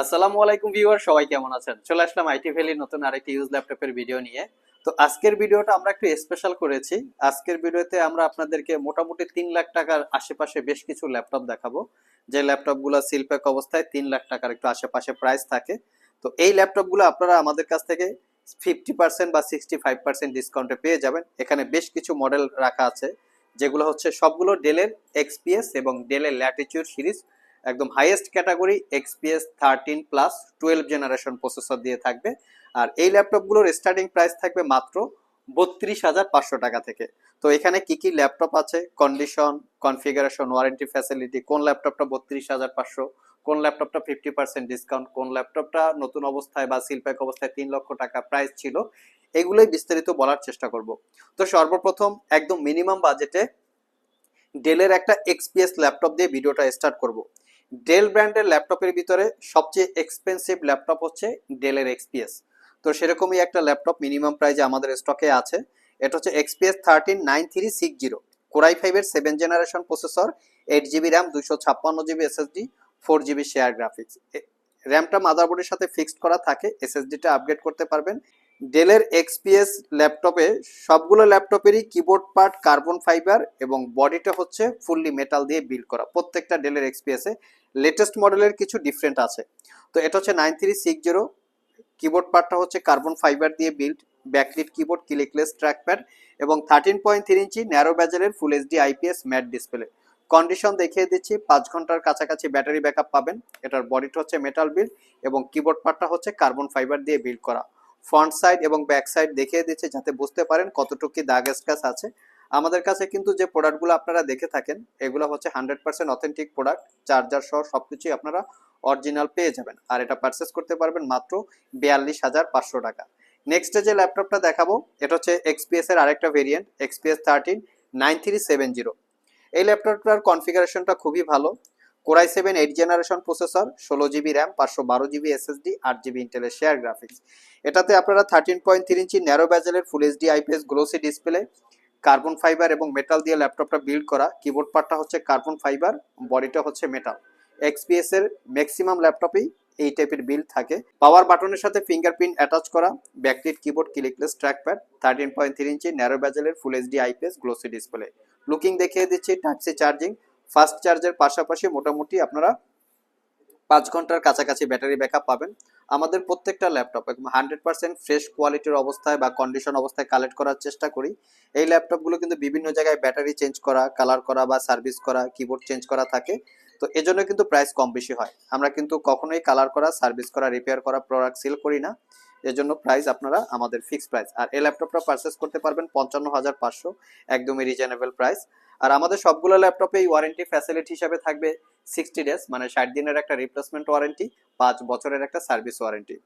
আসসালামু আলাইকুম ভিউয়ার, সবাই কেমন আছেন? চলে আসলাম আইটি ভ্যালির নতুন আরেকটি ইউজ ল্যাপটপের ভিডিও নিয়ে। তো আজকের ভিডিওটা আমরা একটু স্পেশাল করেছি। আজকের ভিডিওতে আমরা আপনাদেরকে মোটামুটি তিন লাখ টাকার আশেপাশে বেশ কিছু ল্যাপটপ দেখাবো। যে ল্যাপটপগুলো সিলপ্যাক অবস্থায় তিন লাখ টাকার একটু আশেপাশে প্রাইস থাকে। তো এই ল্যাপটপগুলো আপনারা আমাদের কাছ থেকে ফিফটি পার্সেন্ট বা সিক্সটি ফাইভ পার্সেন্ট ডিসকাউন্টে পেয়ে যাবেন। এখানে বেশ কিছু মডেল রাখা আছে, যেগুলো হচ্ছে সবগুলো ডেলের এক্সপিএস এবং ডেলের ল্যাটিচিউড সিরিজ। একদম highest category XPS thirteen plus twelve generation processor দিয়ে থাকবে। আর এই ল্যাপটপগুলোর স্টার্টিং প্রাইস থাকবে মাত্র বত্রিশ হাজার পাঁচশো টাকা থেকে। তো এখানে কি কি ল্যাপটপ আছে? কন্ডিশন কনফিগারেশন ওয়ারেন্টি ফ্যাসিলিটি কোন ল্যাপটপটা বত্রিশ হাজার পাঁচশো, কোন ল্যাপটপটা ফিফটি পার্সেন্ট ডিসকাউন্ট কোন ল্যাপটপটা নতুন অবস্থায় বা সিলপ্যাক অবস্থায় তিন লক্ষ টাকা প্রাইস ছিল, এগুলোই বিস্তারিত বলার চেষ্টা করব। তো সর্বপ্রথম একদম মিনিমাম বাজেটে ডেলের একটা এক্সপিএস ল্যাপটপ দিয়ে ভিডিওটা স্টার্ট করব। ডেল ব্র্যান্ডের ল্যাপটপের ভিতরে সবচেয়ে এক্সপেন্সিভ ল্যাপটপ হচ্ছে ডেলের এক্সপিএস তো সেরকমই একটা ল্যাপটপ মিনিমাম প্রাইজে আমাদের স্টকে আছে। এটা হচ্ছে XPS thirteen nine three six zero core i ফাইভের seven generation processor eight GB RAM দুশো ছাপ্পান্ন GB SSD four GB share graphics র্যামটা মাদারবোর্ডের সাথে ফিক্সড করা থাকে। এসএসডিটা আপগ্রেড করতে পারবেন। ডেলের এক্সপিএস ল্যাপটপে সবগুলো ল্যাপটপেরই কিবোর্ড পার্ট কার্বন ফাইবার এবং বডিটা হচ্ছে ফুললি মেটাল দিয়ে বিল্ড করা। প্রত্যেকটা ডেলের এক্সপিএসে লেটেস্ট মডেলের কিছু ডিফারেন্ট আছে। তো এটা হচ্ছে nine three six zero keyboard পার্টটা হচ্ছে কার্বন ফাইবার দিয়ে build backlit keyboard clickless trackpad এবং thirteen point three inch narrow ব্যাজেলের full HD IPS matte display condition দেখিয়ে দিচ্ছি, পাঁচ ঘণ্টার কাছাকাছি ব্যাটারি ব্যাকআপ পাবেন। এটার বডিটা হচ্ছে মেটাল বিল্ড এবং কিবোর্ড পার্টটা হচ্ছে কার্বন ফাইবার দিয়ে বিল্ড করা। ফ্রন্ট সাইড এবং ব্যাক সাইড দেখিয়ে দিচ্ছে যাতে বুঝতে পারেন কতটুকু দাগ স্ক্র্যাচ আছে। আমাদের কাছে কিন্তু যে প্রোডাক্টগুলো আপনারা দেখে থাকেন, এগুলো হচ্ছে hundred percent authentic product charger সহ সব কিছুই আপনারা অরিজিনাল পেয়ে যাবেন। আর এটা পারচেস করতে পারবেন মাত্র বিয়াল্লিশ হাজার পাঁচশো টাকা। নেক্সটে যে ল্যাপটপটা দেখাবো, এটা হচ্ছে এক্সপিএস এর আরেকটা variant XPS thirteen nine three seven zero এই ল্যাপটপটার কনফিগারেশনটা খুবই ভালো। Core i seven eight generation processor ষোলো জিবি র্যাম পাঁচশো বারো জিবি এসএসডি আট জিবি ইন্টেলের শেয়ার গ্রাফিক্স এটাতে আপনারা thirteen point three inch narrow ব্যাজেলের full HD IPS glossy display carbon fibre এবং মেটাল দিয়ে ল্যাপটপটা বিল্ড করা। কিবোর্ড পার্টটা হচ্ছে কার্বন ফাইবার বডিটা হচ্ছে মেটাল এক্সপিএস এর ম্যাক্সিমাম ল্যাপটপেই এই টাইপের বিল্ড থাকে। পাওয়ার বাটনের সাথে ফিঙ্গারপ্রিন্ট অ্যাটাচ করা backlit keyboard clickless trackpad thirteen point three inch narrow ব্যাজেলের full HD IPS glossy display looking দেখিয়ে দিচ্ছি টাচসি চার্জিং ফাস্ট চার্জের পাশাপাশি মোটামুটি আপনারা পাঁচ ঘণ্টার কাছাকাছি ব্যাটারি ব্যাকআপ পাবেন। আমাদের প্রত্যেকটা ল্যাপটপ একদম হান্ড্রেড পার্সেন্ট ফ্রেশ কোয়ালিটির অবস্থায় বা কন্ডিশন অবস্থায় কালেক্ট করার চেষ্টা করি। এই ল্যাপটপগুলো কিন্তু বিভিন্ন জায়গায় ব্যাটারি চেঞ্জ করা, কালার করা বা সার্ভিস করা, কিবোর্ড চেঞ্জ করা থাকে। তো এজন্য কিন্তু প্রাইস কম বেশি হয়। আমরা কিন্তু কখনোই কালার করা, সার্ভিস করা, রিপেয়ার করা প্রোডাক্ট সেল করি না। এজন্য প্রাইস আপনারা আমাদের ফিক্সড প্রাইস আর এই ল্যাপটপটা পারচেস করতে পারবেন পঞ্চান্ন হাজার পাঁচশো। একদমই রিজনেবল প্রাইস আর আমাদের সবগুলো ল্যাপটপে এই ওয়ারেন্টি ফ্যাসিলিটি হিসাবে থাকবে সিক্সটি ডেজ মানে ষাট দিনের একটা রিপ্লেসমেন্ট ওয়ারেন্টি পাঁচ বছরের একটা সার্ভিস ওয়ারেন্টি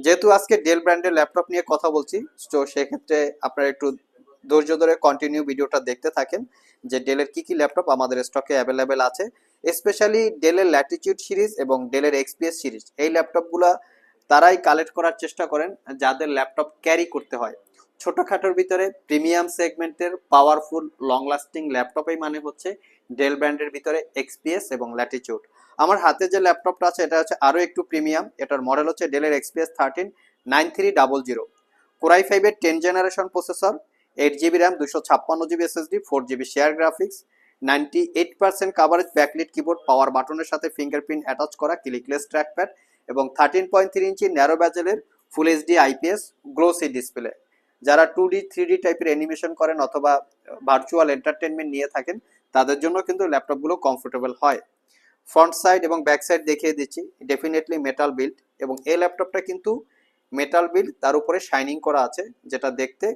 যেহেতু আজকে ডেল ব্র্যান্ডের ল্যাপটপ নিয়ে কথা বলছি, তো সেক্ষেত্রে আপনারা একটু ধৈর্য ধরে কন্টিনিউ ভিডিওটা দেখতে থাকেন যে ডেলের কি কি ল্যাপটপ আমাদের স্টকে অ্যাভেলেবেল আছে স্পেশালি ডেলের ল্যাটিটিউড সিরিজ এবং ডেলের এক্সপিএস সিরিজ এই ল্যাপটপগুলা তারাই কালেক্ট করার চেষ্টা করেন, যাদের ল্যাপটপ ক্যারি করতে হয়। ছোটখাটোর ভিতরে প্রিমিয়াম সেগমেন্টের পাওয়ারফুল লং লাস্টিং ল্যাপটপই মানে হচ্ছে ডেল ব্র্যান্ডের ভিতরে এক্সপিএস এবং ল্যাটিচিউড আমার হাতে যে ল্যাপটপটা আছে, এটা হচ্ছে আরও একটু প্রিমিয়াম। এটার মডেল হচ্ছে ডেলের XPS thirteen nine three double zero core i ফাইভের ten generation processor eight GB RAM দুশো ছাপ্পান্ন GB SSD four GB share graphics ninety eight percent coverage backlit keyboard power বাটনের সাথে ফিঙ্গারপ্রিন্ট অ্যাটাচ করা clickless trackpad এবং thirteen point three inch narrow ব্যাজেলের full HD IPS glossy display যারা two D three D টাইপের animation করেন অথবা virtual entertainment নিয়ে থাকেন, তাদের জন্য কিন্তু ল্যাপটপগুলো কমফোর্টেবল হয়। ফ্রন্ট সাইড এবং ব্যাক সাইড দেখিয়ে দিচ্ছি। ডেফিনেটলি মেটাল বিল্ড এবং এই ল্যাপটপটা কিন্তু মেটাল বিল্ড তার উপরে শাইনিং করা আছে, যেটা দেখতে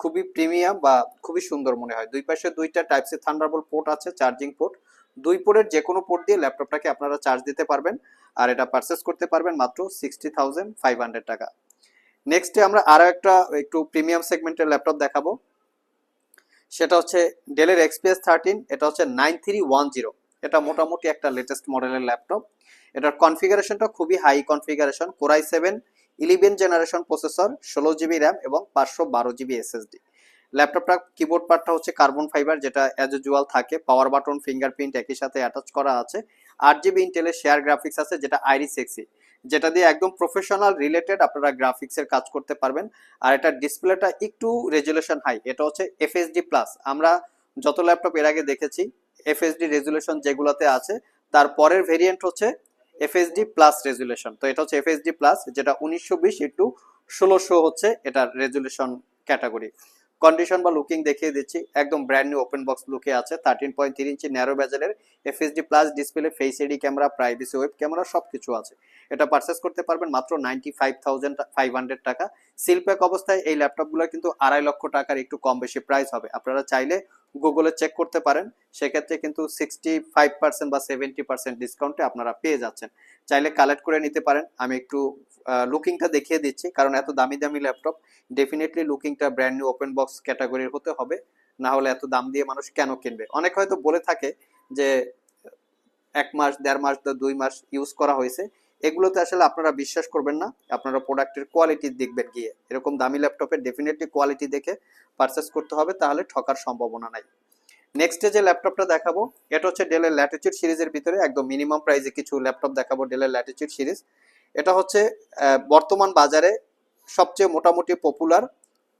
খুবই প্রিমিয়াম বা খুবই সুন্দর মনে হয়। দুই পাশে দুইটা টাইপ সি থান্ডারবোল পোর্ট আছে চার্জিং পোর্ট দুই পোর্টের যে কোনো পোর্ট দিয়ে ল্যাপটপটাকে আপনারা চার্জ দিতে পারবেন। আর এটা পারচেস করতে পারবেন মাত্র সিক্সটি থাউজেন্ড ফাইভ হান্ড্রেড টাকা। নেক্সটে আমরা আরও একটা একটু প্রিমিয়াম সেগমেন্টের ল্যাপটপ দেখাবো। সেটা হচ্ছে ডেলের এক্সপিএস থার্টিন এটা হচ্ছে নাইন থ্রি ওয়ান জিরো এটা মোটামুটি একটা লেটেস্ট মডেলের ল্যাপটপ এটার কনফিগারেশনটা খুবই high configuration core i seven eleven generation processor ষোলো জিবি র্যাম এবং পাঁচশো বারো জিবি এসএসডি ল্যাপটপটা কিবোর্ড পার্টটা হচ্ছে কার্বন ফাইবার যেটা অ্যাজ ইউজুয়াল থাকে। পাওয়ার বাটন ফিঙ্গারপ্রিন্ট একই সাথে অ্যাটাচ করা আছে। আট জিবি ইন্টেলের শেয়ার গ্রাফিক্স আছে, যেটা আইরিস এক্সি যেটা দিয়ে একদম প্রফেশনাল রিলেটেড আপনারা গ্রাফিক্সের কাজ করতে পারবেন। আর এটা ডিসপ্লেটা একটু রেজুলেশন হাই এটা হচ্ছে এফএসডি প্লাস আমরা যত ল্যাপটপ এর আগে দেখেছি এফএসডি রেজুলেশন যেগুলোতে আছে, তার পরের ভেরিয়েন্ট হচ্ছে এফএসডি প্লাস রেজুলেশন তো এটা হচ্ছে এফএসডি প্লাস যেটা উনিশশো বিশ একটু ষোলোশো হচ্ছে এটার রেজুলেশন ক্যাটাগরি কন্ডিশন বা লুকিং দেখিয়ে দিচ্ছি। একদম ব্র্যান্ড নিউ ওপেন বক্স লুকে আছে। Thirteen point three inch narrow ব্যাজেলের FHD plus display face ID camera privacy web camera সব কিছু আছে। এটা পারচেস করতে পারবেন মাত্র ninety five thousand five hundred টাকা সিলপ্যাক অবস্থায় এই ল্যাপটপগুলো কিন্তু আড়াই লক্ষ টাকার একটু কম বেশি প্রাইস হবে। আপনারা চাইলে গুগলে চেক করতে পারেন। সেক্ষেত্রে কিন্তু সিক্সটি ফাইভ পার্সেন্ট বা সেভেন্টি পার্সেন্ট ডিসকাউন্টে আপনারা পেয়ে যাচ্ছেন। চাইলে কালেক্ট করে নিতে পারেন। আমি একটু লুকিংটা দেখিয়ে দিচ্ছি, কারণ এত দামি দামি ল্যাপটপ ডেফিনেটলি লুকিংটা ব্র্যান্ড নিউ ওপেন বক্স ক্যাটাগরির হতে হবে, না হলে এত দাম দিয়ে মানুষ কেন কিনবে? অনেক হয়তো বলে থাকে যে, এক মাস, দেড় মাস দুই মাস ইউজ করা হয়েছে, এগুলোতে আসলে আপনারা বিশ্বাস করবেন না, আপনারা প্রোডাক্টের কোয়ালিটি দেখবেন গিয়ে। এরকম দামি ল্যাপটপের ডেফিনেটলি কোয়ালিটি দেখে পারচেস করতে হবে, তাহলে ঠকার সম্ভাবনা নাই। নেক্সটে যে ল্যাপটপটা দেখাবো, এটা হচ্ছে ডেলের ল্যাটিচিউড সিরিজের ভিতরে, একদম মিনিমাম প্রাইসে কিছু ল্যাপটপ দেখাবো ডেলের ল্যাটিচিউড সিরিজ এটা হচ্ছে বর্তমান বাজারে সবচেয়ে মোটামুটি পপুলার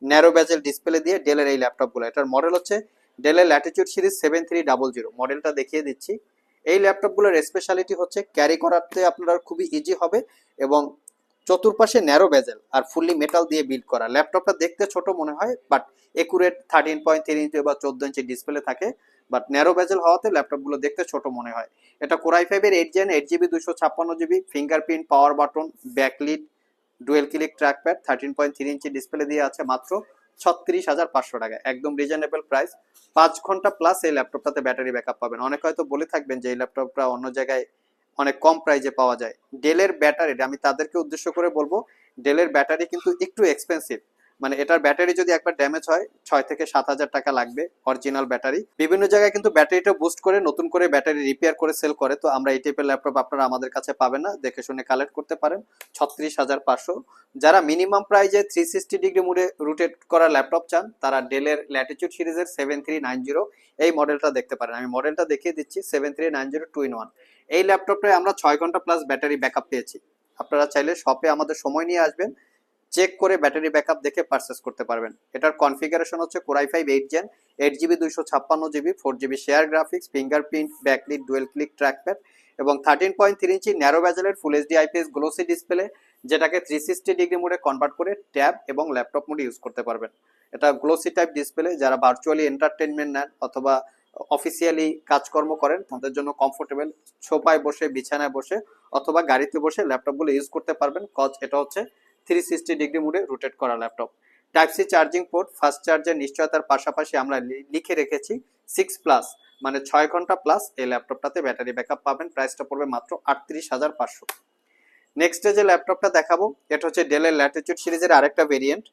ন্যারো ব্যাজেল ডিসপ্লে দিয়ে ডেলের এই ল্যাপটপগুলো এটার মডেল হচ্ছে ডেলের Latitude series seven three double zero মডেলটা দেখিয়ে দিচ্ছি। এই ল্যাপটপগুলোর স্পেশালিটি হচ্ছে ক্যারি করাতে আপনার খুবই ইজি হবে এবং চতুর্পাশে ন্যারো বেজেল আর ফুললি মেটাল দিয়ে বিল্ড করা। ল্যাপটপটা দেখতে ছোট মনে হয় but accurate thirteen point three inch বা চোদ্দ ইঞ্চি ডিসপ্লে থাকে। বাট ন্যারো বেজেল হওয়াতে ল্যাপটপগুলো দেখতে ছোট মনে হয়। এটা কোরাই ফাইভের এইট জেন এইট জিবি দুশো ছাপ্পান্ন GB fingerprint power button backlit dual click trackpad thirteen point three inch display দিয়ে আছে মাত্র ছত্রিশ হাজার পাঁচশো টাকা একদম রিজনেবল প্রাইস পাঁচ ঘণ্টা প্লাস এই ল্যাপটপটাতে ব্যাটারি ব্যাকআপ পাবেন। অনেক হয়তো বলে থাকবেন যে এই ল্যাপটপটা অন্য জায়গায় অনেক কম প্রাইজে পাওয়া যায়। ডেলের ব্যাটারি আমি তাদেরকে উদ্দেশ্য করে বলব ডেলের ব্যাটারি কিন্তু একটু এক্সপেন্সিভ মানে এটার ব্যাটারি যদি একবার ড্যামেজ হয়, ছয় থেকে সাত হাজার টাকা লাগবে অরিজিনাল ব্যাটারি। বিভিন্ন জায়গায় কিন্তু ব্যাটারিটা বুস্ট করে, নতুন করে ব্যাটারি রিপেয়ার করে সেল করে। তো আমরা এই টাইপের ল্যাপটপ আপনারা আমাদের কাছে পাবেন না, দেখে শুনে কালেক্ট করতে পারেন। ছত্রিশ হাজার পাঁচশো। যারা মিনিমাম প্রাইজে থ্রি সিক্সটি ডিগ্রি মুডে রুটেট করা ল্যাপটপ চান, তারা ডেলের ল্যাটিচিউড সিরিজের সেভেন থ্রি নাইন জিরো এই মডেলটা দেখতে পারেন। আমি মডেলটা দেখিয়ে দিচ্ছি seven three nine zero two in one এই ল্যাপটপটায় আমরা ছয় ঘণ্টা প্লাস ব্যাটারি ব্যাকআপ পেয়েছি। আপনারা চাইলে শপে আমাদের সময় নিয়ে আসবেন। চেক করে ব্যাটারি ব্যাকআপ দেখে পারচেস করতে পারবেন। এটার কনফিগারেশন হচ্ছে core i five eight gen eight GB দুইশো ছাপ্পান্ন GB four GB share graphics fingerprint backlit dual click trackpad এবং thirteen point three inch narrow ব্যাজেলের full HD IPS glossy display যেটাকে three sixty degree মোডে convert করে tab এবং laptop মোডে use করতে পারবেন। এটা গ্লোসি টাইপ ডিসপ্লে যারা ভার্চুয়ালি এন্টারটেনমেন্ট নেন অথবা অফিসিয়ালি কাজকর্ম করেন, তাদের জন্য কমফোর্টেবল সোফায় বসে, বিছানায় বসে অথবা গাড়িতে বসে ল্যাপটপগুলো ইউজ করতে পারবেন। কজ এটা হচ্ছে থ্রি সিক্সটি ডিগ্রি মুডে রোটেট করা laptop type C charging port fast চার্জের নিশ্চয়তার পাশাপাশি আমরা লিখে রেখেছি সিক্স প্লাস মানে ছয় ঘণ্টা প্লাস এই ল্যাপটপটাতে ব্যাটারি ব্যাকআপ পাবেন। প্রাইসটা পড়বে মাত্র আটত্রিশ হাজার পাঁচশো। নেক্সটে যে ল্যাপটপটা দেখাবো, এটা হচ্ছে ডেলের ল্যাটিচিউড সিরিজের আরেকটা ভেরিয়েন্ট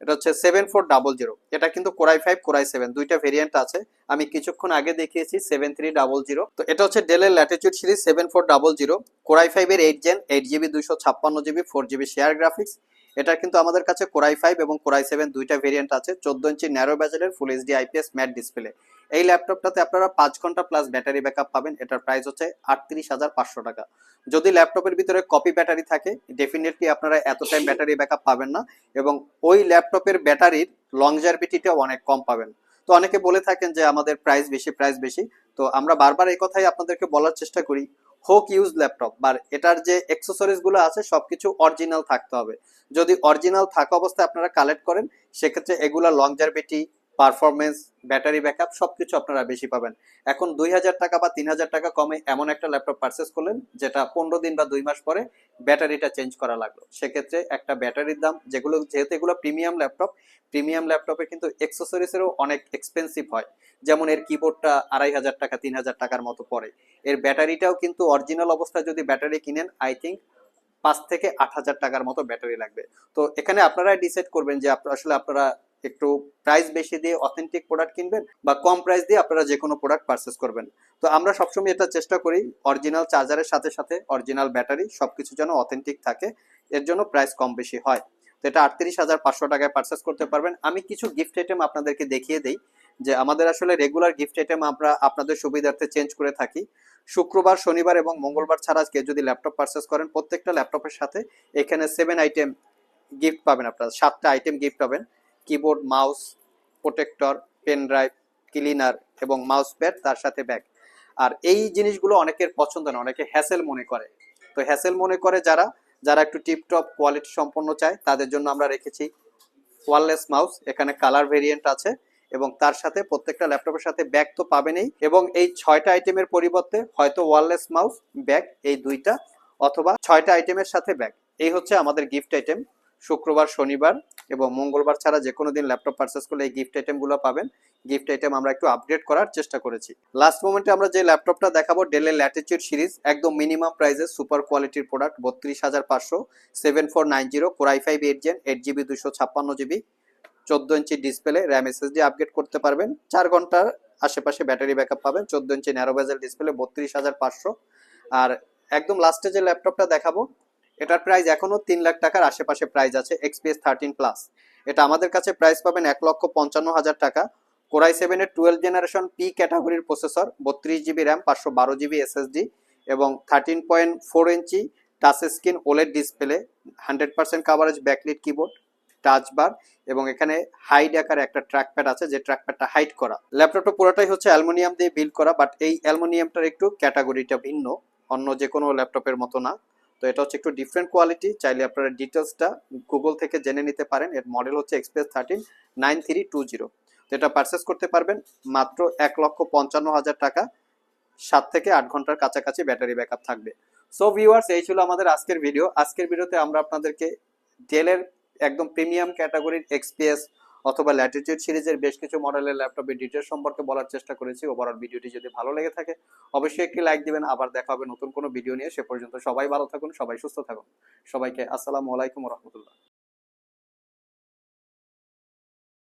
এটা হচ্ছে সেভেন ফোর ডাবল জিরো এটা কিন্তু core i five core i seven দুইটা ভেরিয়েন্ট আছে। আমি কিছুক্ষণ আগে দেখিয়েছি সেভেন থ্রি ডাবল জিরো তো এটা হচ্ছে ডেলের Latitude series seven four double zero core i ফাইভের এইট জেন এইট জিবি দুইশো ছাপ্পান্ন GB four GB share graphics এটা কিন্তু আমাদের কাছে কোরাই ফাইভ এবং কোরাই সেভেন দুইটা ভেরিয়েন্ট আছে। চোদ্দ inch narrow ব্যাজেলের full HD IPS matte display এই ল্যাপটপটাতে আপনারা পাঁচ ঘণ্টা প্লাস ব্যাটারি ব্যাকআপ পাবেন। এটার প্রাইস হচ্ছে আটত্রিশ হাজার পাঁচশো টাকা। যদি ল্যাপটপের ভিতরে কপি ব্যাটারি থাকে ডেফিনেটলি আপনারা এত টাইম ব্যাটারি ব্যাকআপ পাবেন না এবং ওই ল্যাপটপের ব্যাটারির লংজারভিটিটাও অনেক কম পাবেন। তো অনেকে বলে থাকেন যে আমাদের প্রাইস বেশি প্রাইস বেশি। তো আমরা বারবার এই কথাই আপনাদেরকে বলার চেষ্টা করি হোক ইউজ ল্যাপটপ বা এটার যে অ্যাক্সেসরিজগুলো আছে, সবকিছু অরিজিনাল থাকতে হবে। যদি অরিজিনাল থাকা অবস্থায় আপনারা কালেক্ট করেন, সেক্ষেত্রে এগুলা লংজারভিটি পারফরমেন্স ব্যাটারি ব্যাকআপ সবকিছু আপনারা বেশি পাবেন। এখন দুই হাজার টাকা বা তিন হাজার টাকা কমে এমন একটা ল্যাপটপ পারচেস করলেন, যেটা পনেরো দিন বা দুই মাস পরে ব্যাটারিটা চেঞ্জ করা লাগল। সেক্ষেত্রে একটা ব্যাটারির দাম, যেগুলো, যেহেতু এগুলো প্রিমিয়াম ল্যাপটপ প্রিমিয়াম ল্যাপটপে কিন্তু এক্সেসরিজেরও অনেক এক্সপেন্সিভ হয়। যেমন এর কিবোর্ডটা আড়াই হাজার টাকা, তিন হাজার টাকার মতো পড়ে। এর ব্যাটারিটাও কিন্তু অরিজিনাল অবস্থায় যদি ব্যাটারি কিনেন আই থিঙ্ক পাঁচ থেকে আট হাজার টাকার মতো ব্যাটারি লাগবে। তো এখানে আপনারা ডিসাইড করবেন যে আসলে আপনারা একটু প্রাইস বেশি দিয়ে অথেন্টিক প্রোডাক্ট কিনবেন বা কম প্রাইস দিয়ে আপনারা যে কোনো প্রোডাক্ট পারচেস করবেন। তো আমরা সবসময় এটা চেষ্টা করি অরিজিনাল চার্জারের সাথে সাথে অরিজিনাল ব্যাটারি সব কিছু যেন অথেন্টিক থাকে, এর জন্য প্রাইস কম বেশি হয়। তো এটা আটত্রিশ হাজার পাঁচশো টাকায় পারচেস করতে পারবেন। আমি কিছু গিফট আইটেম আপনাদেরকে দেখিয়ে দিই, যে আমাদের আসলে রেগুলার গিফট আইটেম আমরা আপনাদের সুবিধার্থে চেঞ্জ করে থাকি। শুক্রবার, শনিবার এবং মঙ্গলবার ছাড়া আজকে যদি ল্যাপটপ পারচেস করেন, প্রত্যেকটা ল্যাপটপের সাথে এখানে সেভেন আইটেম গিফট পাবেন আপনারা, সাতটা আইটেম গিফট পাবেন। Keyboard mouse protector pen drive cleaner এবং মাউস প্যাড তার সাথে ব্যাগ আর এই জিনিসগুলো অনেকের পছন্দ না, অনেকে হ্যাসেল মনে করে। তো হ্যাসেল মনে করে যারা যারা একটু টিপটপ কোয়ালিটি সম্পন্ন চায়, তাদের জন্য আমরা রেখেছি ওয়ারলেস মাউস, এখানে কালার ভেরিয়েন্ট আছে এবং তার সাথে প্রত্যেকটা ল্যাপটপের সাথে ব্যাগ তো পাবেনই এবং এই ছয়টা আইটেমের পরিবর্তে হয়তো ওয়ারলেস মাউস ব্যাগ এই দুইটা অথবা ছয়টা আইটেমের সাথে ব্যাগ এই হচ্ছে আমাদের গিফট আইটেম শুক্রবার, শনিবার এবং মঙ্গলবার ছাড়া যে কোনো দিন ল্যাপটপ পারচেস করলে এই গিফট আইটেমগুলো পাবেন। গিফট আইটেম আমরা একটু আপডেট করার চেষ্টা করেছি। লাস্ট মোমেন্টে আমরা যে ল্যাপটপটা দেখাবো ডেলের ল্যাটিচিউড সিরিজ একদম মিনিমাম প্রাইসে সুপার কোয়ালিটির প্রোডাক্ট বত্রিশ হাজার পাঁচশো seven four nine zero core i five eight gen eight GB দুশো ছাপ্পান্ন জিবি চোদ্দ inch display RAM SSD upgrade করতে পারবেন। চার ঘণ্টার আশেপাশে ব্যাটারি ব্যাকআপ পাবেন, চোদ্দ ইঞ্চি ন্যারো বেজেল ডিসপ্লে বত্রিশ হাজার পাঁচশো। আর একদম লাস্টে যে ল্যাপটপটা দেখাবো এটার প্রাইস এখনও তিন লাখ টাকার আশেপাশে প্রাইস আছে এক্সপিএস থার্টিন প্লাস এটা আমাদের কাছে প্রাইস পাবেন এক লক্ষ পঞ্চান্ন হাজার টাকা। কোরাই সেভেনের টুয়েলভ জেনারেশন পি ক্যাটাগরির প্রসেসর বত্রিশ জিবি র্যাম পাঁচশো বারো জিবি এসএসডি এবং thirteen point four inch touch screen OLED display hundred percent coverage backlit keyboard touch bar এবং এখানে হাইড আকারে একটা ট্র্যাকপ্যাড আছে, যে ট্র্যাক প্যাডটা হাইড করা ল্যাপটপটা পুরোটাই হচ্ছে অ্যালুমিনিয়াম দিয়ে বিল্ড করা বাট এই অ্যালুমিনিয়ামটার একটু ক্যাটাগরিটা ভিন্ন, অন্য যে কোনো ল্যাপটপের মতো না। তো এটা হচ্ছে একটু ডিফারেন্ট কোয়ালিটি চাইলে আপনারা ডিটেলসটা গুগল থেকে জেনে নিতে পারেন। এর মডেল হচ্ছে express thirteen nine three two zero তো এটা পারচেস করতে পারবেন মাত্র এক লক্ষ পঞ্চান্ন হাজার টাকা। সাত থেকে আট ঘণ্টার কাছাকাছি ব্যাটারি ব্যাকআপ থাকবে। সো ভিউয়ার্স এই ছিল আমাদের আজকের ভিডিও আজকের ভিডিওতে আমরা আপনাদেরকে ডেলের একদম প্রিমিয়াম ক্যাটাগরির এক্সপিএস অথবা ল্যাটিটিউড সিরিজের বেশ কিছু মডেলের ল্যাপটপের ডিটেলস সম্পর্কে বলার চেষ্টা করেছি। ওভারঅল ভিডিওটি যদি ভালো লেগে থাকে, অবশ্যই একটি লাইক দিবেন। আবার দেখা হবে নতুন কোনো ভিডিও নিয়ে। সে পর্যন্ত সবাই ভালো থাকুন, সবাই সুস্থ থাকুন। সবাইকে আসসালামু আলাইকুম রহমতুল্লাহ।